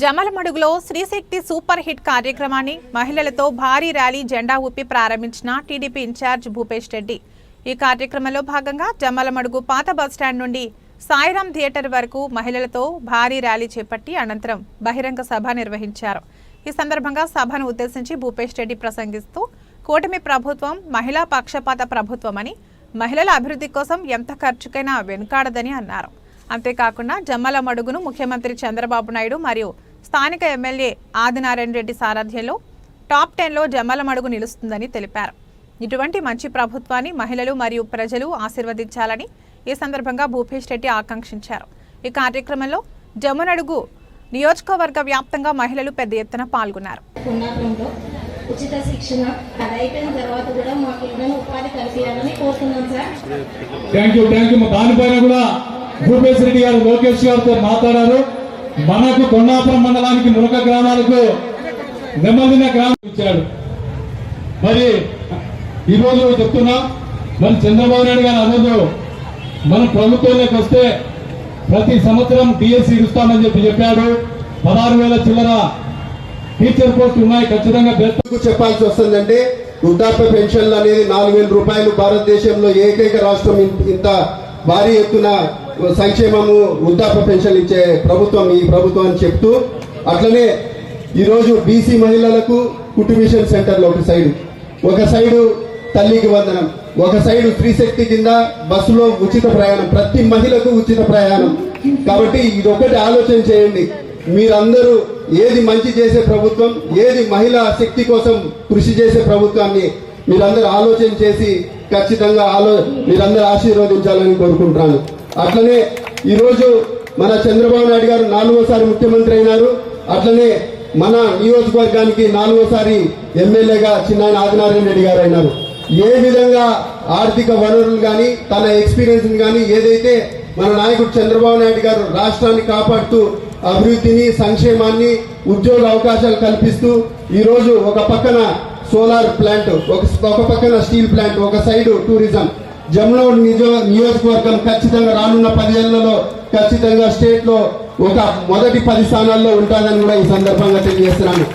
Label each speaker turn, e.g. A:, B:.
A: జమలమడుగులో Sri Shakti super hit కార్యక్రమాన్ని మహిళలతో భారీ ర్యాలీ జెండా ఊపి ప్రారంభించిన టీడీపీ ఇన్ఛార్జ్ భూపేష్ రెడ్డి. ఈ కార్యక్రమంలో భాగంగా జమ్మలమడుగు పాత బస్టాండ్ నుండి సాయిరాం థియేటర్ వరకు మహిళలతో భారీ ర్యాలీ చేపట్టి అనంతరం బహిరంగ సభ నిర్వహించారు. ఈ సందర్భంగా సభను ఉద్దేశించి భూపేష్ రెడ్డి ప్రసంగిస్తూ కూటమి ప్రభుత్వం మహిళా పక్షపాత ప్రభుత్వమని మహిళల అభివృద్ధి కోసం ఎంత ఖర్చుకైనా వెనుకాడదని అన్నారు. అంతేకాకుండా జమ్మల మడుగును ముఖ్యమంత్రి చంద్రబాబు నాయుడు మరియు స్థానిక ఎమ్మెల్యే ఆదినారాయణ రెడ్డి సారథ్యంలో టాప్ టెన్లో జమ్మల మడుగు నిలుస్తుందని తెలిపారు. ఇటువంటి మంచి ప్రభుత్వాన్ని మహిళలు మరియు ప్రజలు ఆశీర్వదించాలని ఈ సందర్భంగా భూపేష్ రెడ్డి ఆకాంక్షించారు. ఈ కార్యక్రమంలో జమ్మనడుగు నియోజకవర్గ వ్యాప్తంగా మహిళలు పెద్ద ఎత్తున పాల్గొన్నారు.
B: ఉచిత శిక్షణ అది అయిపోయిన తర్వాత కూడా మాకు ఏదైనా ఉపాధి కల్పించాలని కోరుతున్నాం sir.
C: Thank you thank you దానిపైన కూడా భూపేశ్ రెడ్డి గారు లోకేష్ గారితో మాట్లాడారు. మనకు కొండాపురం మండలానికి మునక గ్రామాలకు నెమ్మదిన గ్రామం ఇచ్చాడు. మరి ఈరోజు చెప్తున్నా మరి చంద్రబాబు నాయుడు గారు అన్నది మన ప్రభుత్వంలోకి వస్తే ప్రతి సంవత్సరం డిఎస్సి ఇస్తామని చెప్పి చెప్పాడు. పదహారు వేల చిల్లర టీచర్ పోస్ట్ ఉన్నాయి ఖచ్చితంగా
D: చెప్పాల్సి వస్తుందండి. వృద్ధాప్య పెన్షన్లు అనేది నాలుగు వేల రూపాయలు భారతదేశంలో ఏకైక రాష్ట్రం ఇంత భారీ ఎత్తున సంక్షేమము వృద్ధాప్య పెన్షన్ ఇచ్చే ప్రభుత్వం ఈ ప్రభుత్వం అని చెప్తూ అట్లనే ఈరోజు బీసీ మహిళలకు కుటుంబిషన్ సెంటర్లు ఒక సైడు. ఒక సైడు తల్లికి వందనం ఒక సైడు స్త్రీశక్తి కింద బస్సులో ఉచిత ప్రయాణం ప్రతి మహిళకు ఉచిత ప్రయాణం. కాబట్టి ఇదొకటి ఆలోచన చేయండి. మీరందరూ ఏది మంచి చేసే ప్రభుత్వం ఏది మహిళా శక్తి కోసం కృషి చేసే ప్రభుత్వాన్ని మీరందరూ ఆలోచన చేసి ఖచ్చితంగా ఆలో మీరందరూ ఆశీర్వదించాలని కోరుకుంటున్నాను. అట్లనే ఈరోజు మన చంద్రబాబు నాయుడు గారు నాలుగోసారి ముఖ్యమంత్రి అయినారు. అట్లనే మన నియోజకవర్గానికి నాలుగోసారి ఎమ్మెల్యేగా చిన్నాయన ఆదినారాయణ రెడ్డి గారు అయినారు. ఏ విధంగా ఆర్థిక వనరులు కానీ తన ఎక్స్పీరియన్స్ కానీ ఏదైతే మన నాయకుడు చంద్రబాబు నాయుడు గారు రాష్ట్రాన్ని కాపాడుతూ అభివృద్ధిని సంక్షేమాన్ని ఉద్యోగ అవకాశాలు కల్పిస్తూ ఈరోజు ఒక పక్కన సోలార్ ప్లాంట్ ఒక ఒక పక్కన స్టీల్ ప్లాంట్ ఒక సైడ్ టూరిజం జమ్లో నిజో నియోజకవర్గం ఖచ్చితంగా రానున్న పదేళ్ళలో ఖచ్చితంగా స్టేట్లో ఒక మొదటి పది స్థానాల్లో ఉంటుందని కూడా ఈ సందర్భంగా తెలియజేస్తున్నాను.